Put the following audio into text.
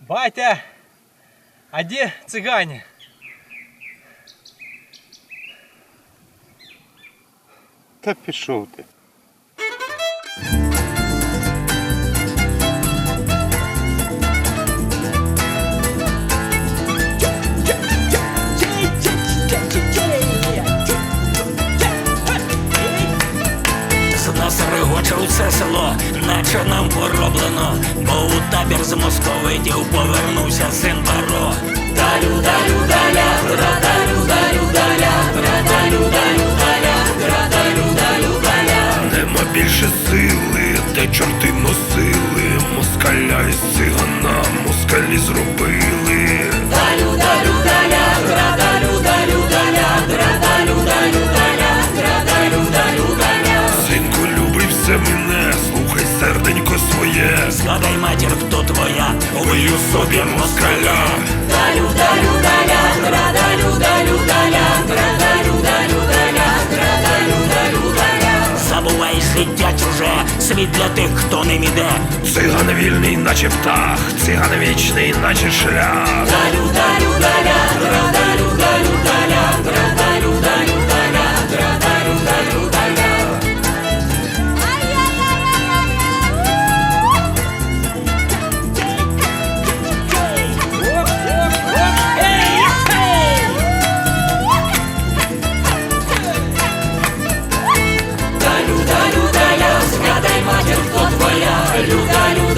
Батя, а где цыгане? Та пішов ти. З нас усе село, наче нам пороблено, бо у табір з московитів повернувся син Баро. Далю, далю, даля, гра, далю, даля, гра, далю, даля, гра, далю, далю, даля. Нема більше сили, де чорти носили, москаля із цигана, москалі зробили. Все мене, слухай серденько своє. Згадай матір, хто твоя, Вию собі москаля. Далю, далю, даля, гра, далю, далю, даля, гра, далю, далю, даля, гра, далю, далю, даля. Забувай життя чуже, світ для тих, хто ним іде. Циган вільний, наче птах, циган вічний, наче шлях. Далю, далю, даля, гра, Далю, далю,